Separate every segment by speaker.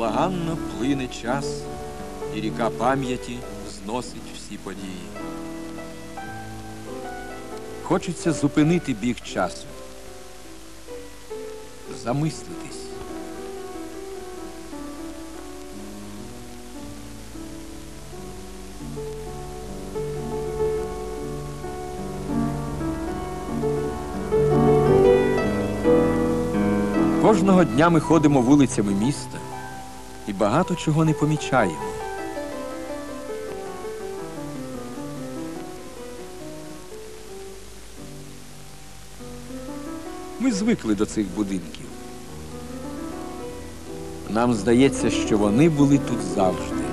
Speaker 1: невблаганно плине час, і ріка пам'яті зносить всі події. Хочеться зупинити біг часу, замислитись. Кожного дня ми ходимо вулицями міста і багато чого не помічаємо. Ми звикли до цих будинків. Нам здається, що вони були тут завжди.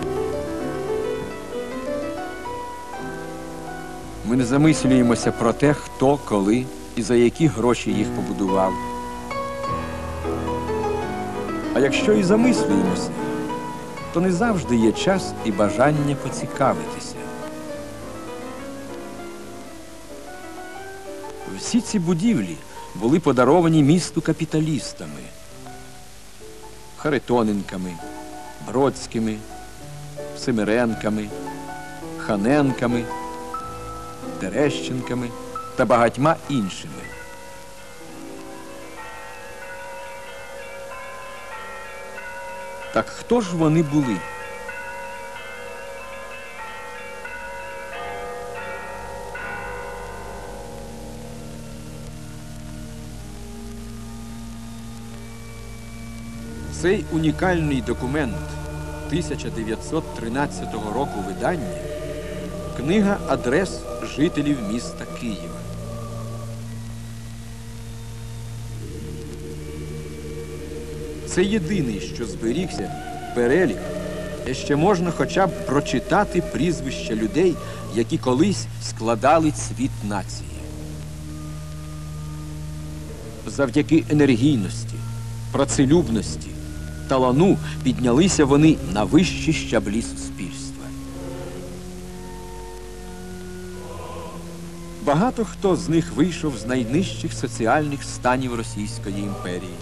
Speaker 1: Ми не замислюємося про те, хто, коли і за які гроші їх побудував. А якщо і замислюємося, то не завжди є час і бажання поцікавитися. Всі ці будівлі були подаровані місту капіталістами, Харитоненками, Бродськими, Семиренками, Ханенками, Терещенками та багатьма іншими. Так хто ж вони були? Цей унікальний документ 1913 року видання книга адрес жителів міста Києва. Це єдиний, що зберігся перелік, де ще можна хоча б прочитати прізвища людей, які колись складали цвіт нації. Завдяки енергійності, працелюбності, талану піднялися вони на вищі щаблі суспільства. Багато хто з них вийшов з найнижчих соціальних станів Російської імперії.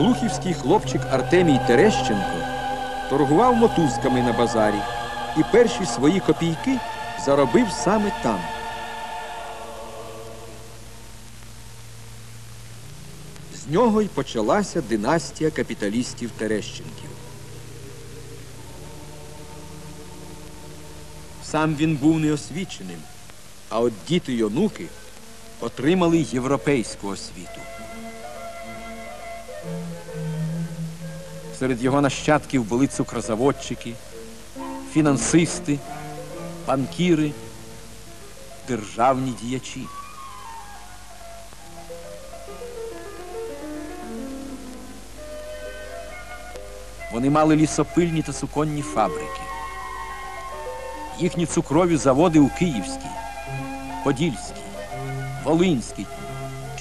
Speaker 1: Глухівський хлопчик Артемій Терещенко торгував мотузками на базарі і перші свої копійки заробив саме там. З нього й почалася династія капіталістів Терещенків. Сам він був неосвіченим, а от діти й онуки отримали європейську освіту. Серед його нащадків були цукрозаводчики, фінансисти, банкіри, державні діячі. Вони мали лісопильні та суконні фабрики. Їхні цукрові заводи у Київській, Подільській, Волинській,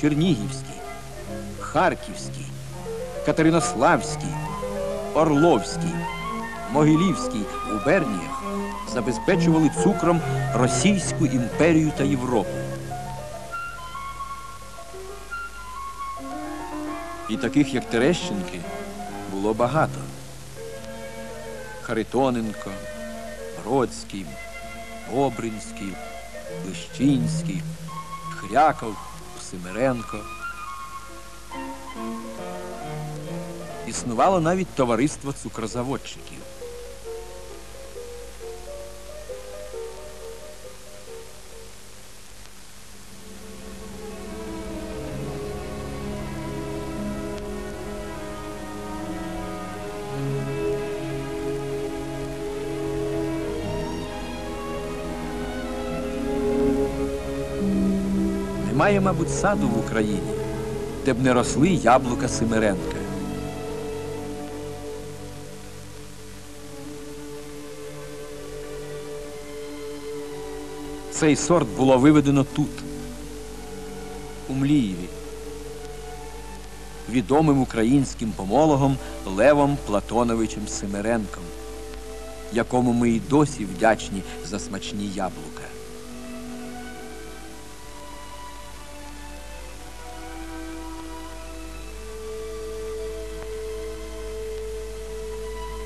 Speaker 1: Чернігівській, Харківській, Катеринославській, Орловській, Могилівській губерніях забезпечували цукром Російську імперію та Європу. І таких, як Терещенки, було багато. Харитоненко, Бродський, Обринський, Лищинський, Хряков, Семиренко. Існувало навіть товариство цукрозаводчиків. Немає, мабуть, саду в Україні, де б не росли яблука Семиренка. Цей сорт було виведено тут, у Млієві, відомим українським помологом Левом Платоновичем Семеренком. якому ми й досі вдячні за смачні яблука.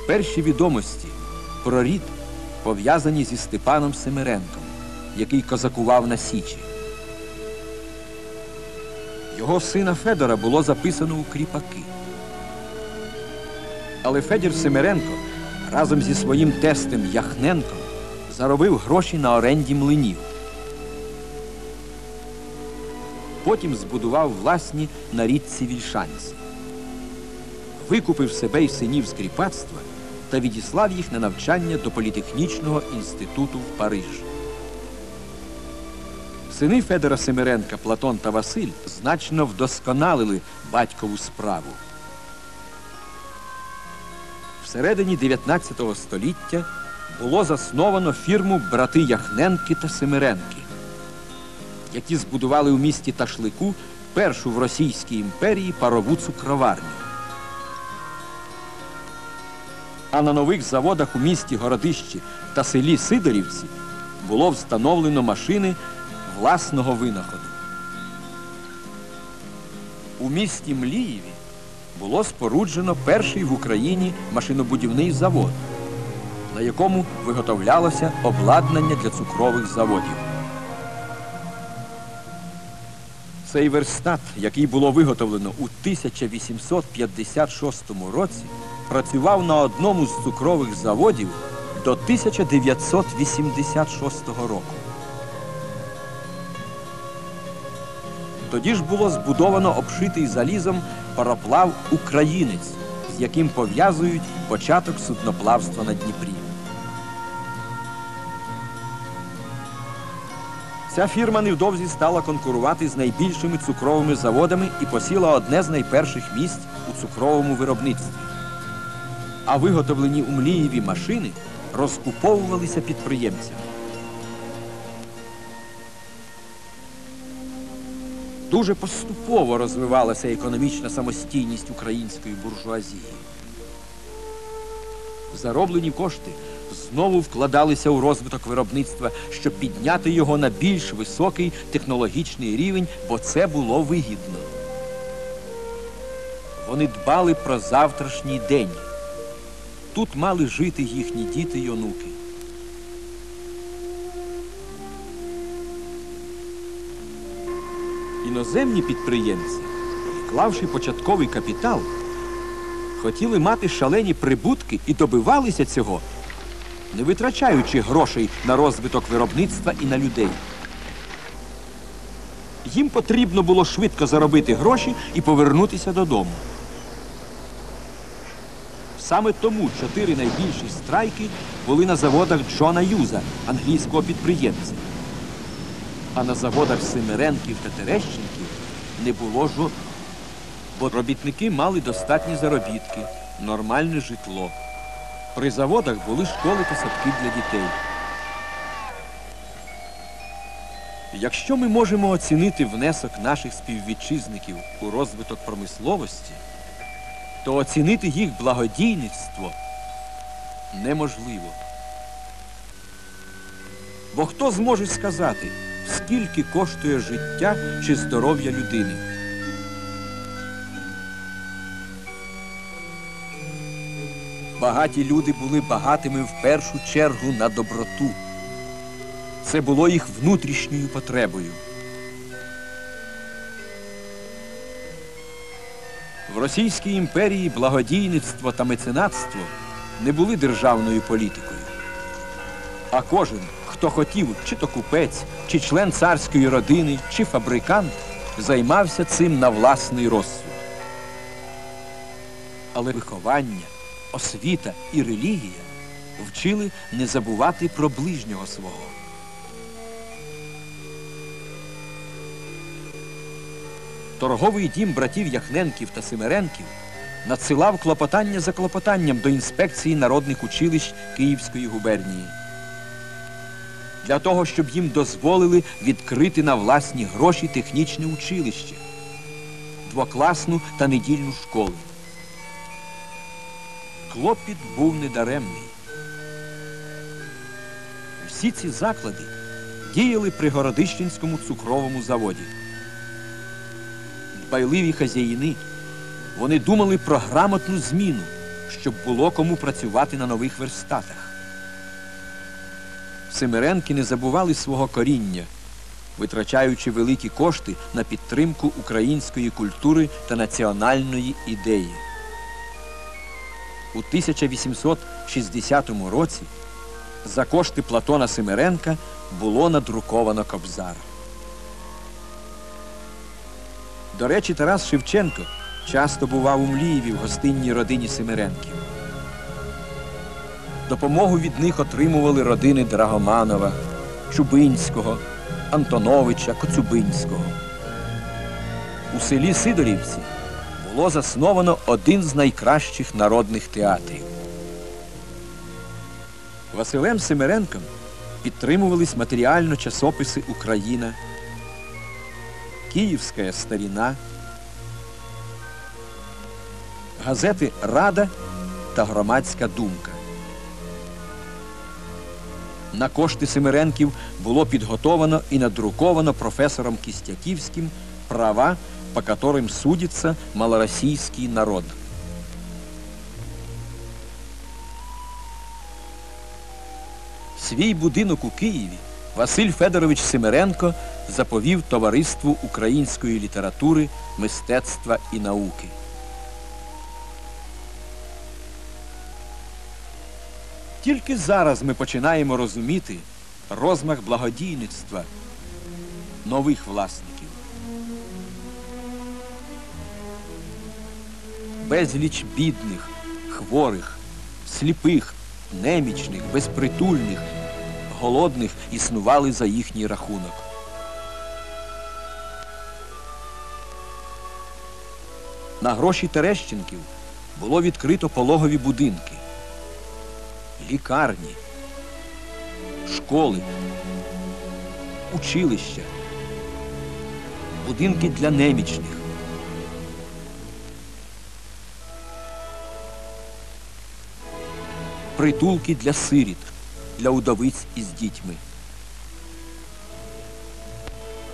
Speaker 1: Перші відомості про рід пов'язані зі Степаном Семиренком, який козакував на Січі. Його сина Федора було записано у кріпаки. Але Федір Семиренко разом зі своїм тестем Яхненком заробив гроші на оренді млинів. Потім збудував власні на річці Вільшанці. Викупив себе й синів з кріпацтва та відіслав їх на навчання до політехнічного інституту в Париж. Сини Федора Семиренка, Платон та Василь значно вдосконалили батькову справу. Всередині 19 століття було засновано фірму брати Яхненки та Семиренки, які збудували у місті Ташлику першу в Російській імперії парову цукроварню. А на нових заводах у місті Городищі та селі Сидорівці було встановлено машини власного винаходу. У місті Млієві було споруджено перший в Україні машинобудівний завод, на якому виготовлялося обладнання для цукрових заводів. Цей верстат, який було виготовлено у 1856 році, працював на одному з цукрових заводів до 1986 року. Тоді ж було збудовано обшитий залізом пароплав Українець, з яким пов'язують початок судноплавства на Дніпрі. Ця фірма невдовзі стала конкурувати з найбільшими цукровими заводами і посіла одне з найперших місць у цукровому виробництві. А виготовлені у Млієві машини розкуповувалися підприємцями. Дуже поступово розвивалася економічна самостійність української буржуазії. Зароблені кошти знову вкладалися у розвиток виробництва, щоб підняти його на більш високий технологічний рівень, бо це було вигідно. Вони дбали про завтрашній день. Тут мали жити їхні діти й онуки. Іноземні підприємці, вклавши початковий капітал, хотіли мати шалені прибутки і добивалися цього, не витрачаючи грошей на розвиток виробництва і на людей. Їм потрібно було швидко заробити гроші і повернутися додому. Саме тому чотири найбільші страйки були на заводах Джона Юза, англійського підприємця. А на заводах Семиренків та Терещенків не було жодного. Бо робітники мали достатні заробітки, нормальне житло. При заводах були школи та садки для дітей. Якщо ми можемо оцінити внесок наших співвітчизників у розвиток промисловості, то оцінити їх благодійництво неможливо. Бо хто зможе сказати, скільки коштує життя чи здоров'я людини? Багаті люди були багатими в першу чергу на доброту. Це було їх внутрішньою потребою. В Російській імперії благодійництво та меценатство не були державною політикою. А кожен, хто хотів, чи то купець, чи член царської родини, чи фабрикант, займався цим на власний розсуд. Але виховання, освіта і релігія вчили не забувати про ближнього свого. Торговий дім братів Яхненків та Семеренків надсилав клопотання за клопотанням до інспекції народних училищ Київської губернії. Для того, щоб їм дозволили відкрити на власні гроші технічне училище, двокласну та недільну школу. Клопіт був недаремний. Всі ці заклади діяли при Городищенському цукровому заводі. Дбайливі хазяїни, вони думали про грамотну зміну, щоб було кому працювати на нових верстатах. Семеренки не забували свого коріння, витрачаючи великі кошти на підтримку української культури та національної ідеї. У 1860 році за кошти Платона Семеренка було надруковано Кобзар. До речі, Тарас Шевченко часто бував у Млієві в гостинній родині Семеренків. Допомогу від них отримували родини Драгоманова, Чубинського, Антоновича, Коцюбинського. У селі Сидорівці було засновано один з найкращих народних театрів. Василем Семеренком підтримувались матеріально часописи Україна, Київська старіна, газети Рада та Громадська думка. На кошти Семеренків було підготовано і надруковано професором Кістяківським права, по которым судится малороссийский народ. Свій будинок у Києві Василь Федорович Семеренко заповів Товариству української літератури, мистецтва і науки. Тільки зараз ми починаємо розуміти розмах благодійництва нових власників. Безліч бідних, хворих, сліпих, немічних, безпритульних, голодних існували за їхній рахунок. На гроші Терещенків було відкрито пологові будинки, лікарні, школи, училища, будинки для немічних. притулки для сиріт, для удовиць із дітьми.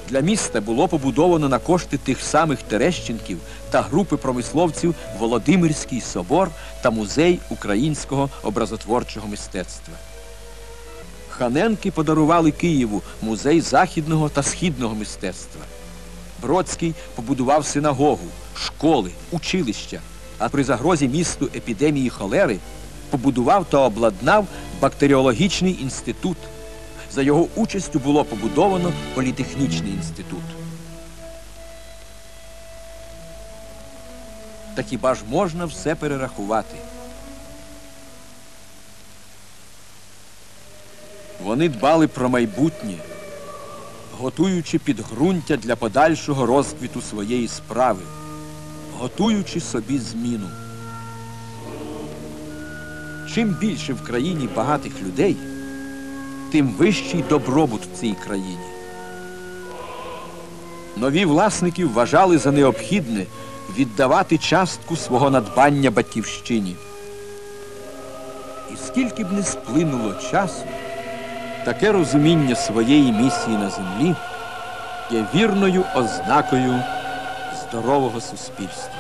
Speaker 1: Для міста було побудовано на кошти тих самих Терещенків та групи промисловців Володимирський собор та музей українського образотворчого мистецтва. Ханенки подарували Києву музей західного та східного мистецтва. Бродський побудував синагогу, школи, училища, а при загрозі місту епідемії холери побудував та обладнав бактеріологічний інститут. За його участю було побудовано політехнічний інститут. Та хіба ж можна все перерахувати? Вони дбали про майбутнє, готуючи підґрунтя для подальшого розквіту своєї справи, готуючи собі зміну. Чим більше в країні багатих людей, тим вищий добробут в цій країні. Нові власники вважали за необхідне віддавати частку свого надбання батьківщині. І скільки б не сплинуло часу, таке розуміння своєї місії на землі є вірною ознакою здорового суспільства.